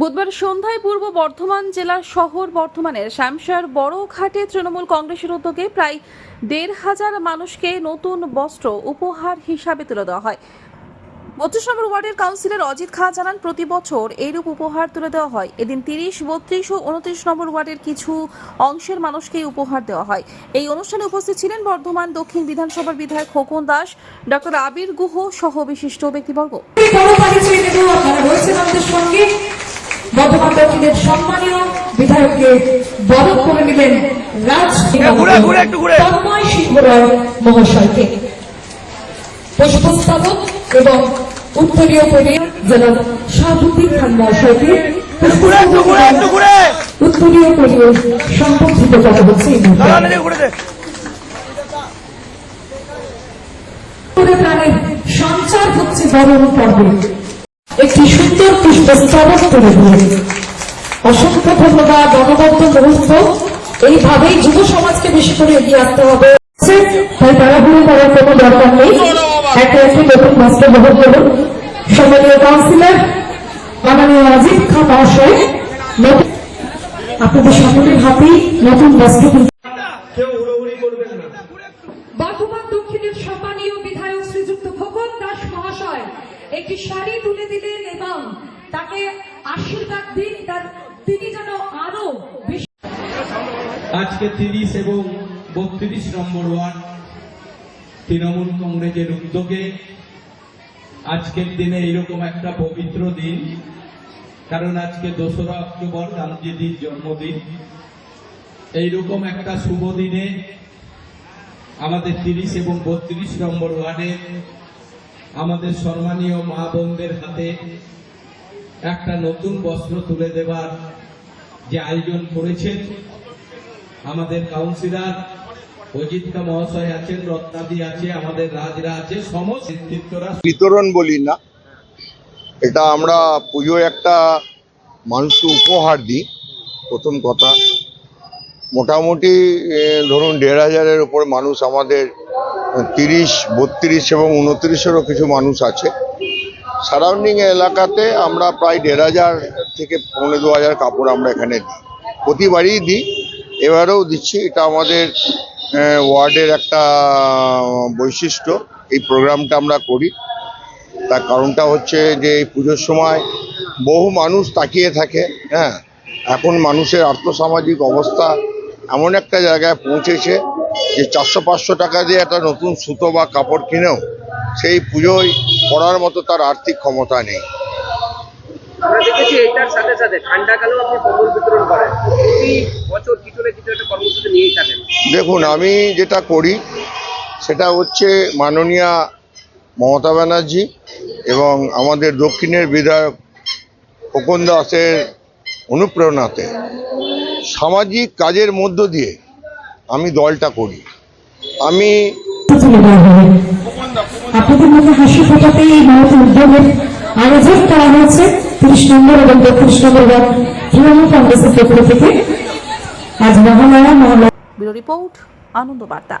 বুধবার সন্ধ্যায় পূর্ব বর্ধমান জেলার শহর বর্ধমানের শ্যামশার বড় ঘাটে তৃণমূল কংগ্রেসের উদ্যোগে প্রায় দেড় হাজার মানুষকে নতুন বস্ত্র উপহার হিসাবে তুলে দেওয়া হয়। বত্রিশ নম্বর ওয়ার্ডের কাউন্সিলর অজিত খাঁ জানান, প্রতি বছর এইরূপ উপহার তুলে দেওয়া হয়। এদিন তিরিশ, বত্রিশ ও উনত্রিশ নম্বর ওয়ার্ডের কিছু অংশের মানুষকে এই উপহার দেওয়া হয়। এই অনুষ্ঠানে উপস্থিত ছিলেন বর্ধমান দক্ষিণ বিধানসভার বিধায়ক খোকন দাস ডক্টর আবির গুহ সহ বিশিষ্ট ব্যক্তিবর্গ। বর্ধমান দক্ষিণের সম্মানীয় বিধায়ককে বরফ করে নিলেন রাজ। তন্ময় সিংহ রায় মহাশয়কে। পুষ্পস্তবক এবং উত্তরীয় পরিবার জনাব শাহাবুদ্দিন খান মহাশয়কে উত্তরীয় পরিবার সম্পর্কিত করা হচ্ছে প্রাণের সঞ্চার হচ্ছে বরণ পর্বে। একটি সুন্দর পুষ্প স্তবক তুলে দিয়ে অসংখ্য ধন্যবাদ অনবদ্য মুহূর্ত। এইভাবেই যুব সমাজকে বেশি করে এগিয়ে আসতে হবে। তাই তাড়াহুড়ো করার কোনো দরকার নেই। একে একটি নতুন বস্ত্র বহন করুন। সম্মানীয় কাউন্সিলর মাননীয় অজিত খান মহাশয় নতুন আপনাদের সকলের হাতেই নতুন বস্ত্র বর্ধমান দক্ষিণের সম্মানীয় বিধায়ক শ্রীযুক্ত খোকন দাস মহাশয় একটি শাড়ি তুলে দিলেন এবং তাকে আশীর্বাদ দিন, তার তিনি যেন আরও আজকে তিরিশ এবং বত্রিশ নম্বর ওয়ার্ড, তৃণমূল কংগ্রেসের উদ্যোগে আজকের দিনে এরকম একটা পবিত্র দিন, কারণ আজকে দোসরা অক্টোবর গান্ধীজির জন্মদিন। এইরকম একটা শুভ দিনে আমাদের তিরিশ এবং বত্রিশ নম্বর ওয়ার্ডে আমাদের সম্মানীয় মা বোনদের হাতে একটা নতুন বস্ত্র তুলে দেবার যে আয়োজন করেছেন আমাদের কাউন্সিলর, অজিতকা মহাশয় আছেন, রত্নাদি আছে, আমাদের রাজরা আছে, সমস্ত বিতরণ বলি না, এটা আমরা পুজো একটা মানুষকে উপহার দিই, প্রথম কথা। মোটামুটি ধরুন দেড় হাজারের উপর মানুষ আমাদের তিরিশ, বত্রিশ এবং উনত্রিশেরও কিছু মানুষ আছে। সারাউন্ডিং এলাকাতে আমরা প্রায় দেড় হাজার থেকে পৌনে দু হাজার কাপড় আমরা এখানে দিই। প্রতিবারই দিই, এবারেও দিচ্ছি। এটা আমাদের ওয়ার্ডের একটা বৈশিষ্ট্য। এই প্রোগ্রামটা আমরা করি। তার কারণটা হচ্ছে যে এই পুজোর সময় বহু মানুষ তাকিয়ে থাকে হ্যাঁ। এখন মানুষের আর্থসামাজিক অবস্থা এমন একটা জায়গায় পৌঁছেছে যে চারশো পাঁচশো টাকা দিয়ে একটা নতুন সুতো বা কাপড় কিনেও সেই পুজোয় পড়ার মতো তার আর্থিক ক্ষমতা নেই। আমরা দেখেছি এটার সাথে সাথে ঠান্ডাকালেও আপনি কম্বল বিতরণ করেন। প্রতি বছর কিছু না কিছু একটা কর্মসূচি নিয়েই থাকেন। দেখুন আমি যেটা করি সেটা হচ্ছে মাননীয়া মমতা ব্যানার্জি এবং আমাদের দক্ষিণের বিধায়ক খোকন দাসের অনুপ্রেরণাতে সামাজিক কাজের মধ্য দিয়ে আমি দলটা করি। আমি আপনাদের মধ্যে হাসি ফোটাতে এই মহৎ উদ্যোগের আয়োজন করা হয়েছে তিরিশ নম্বর এবং তেত্রিশ নম্বর ওয়ার্ড তৃণমূল কংগ্রেসের পক্ষ থেকে। আজ মহালয়া মহালয়া ব্যুরো রিপোর্ট আনন্দ বার্তা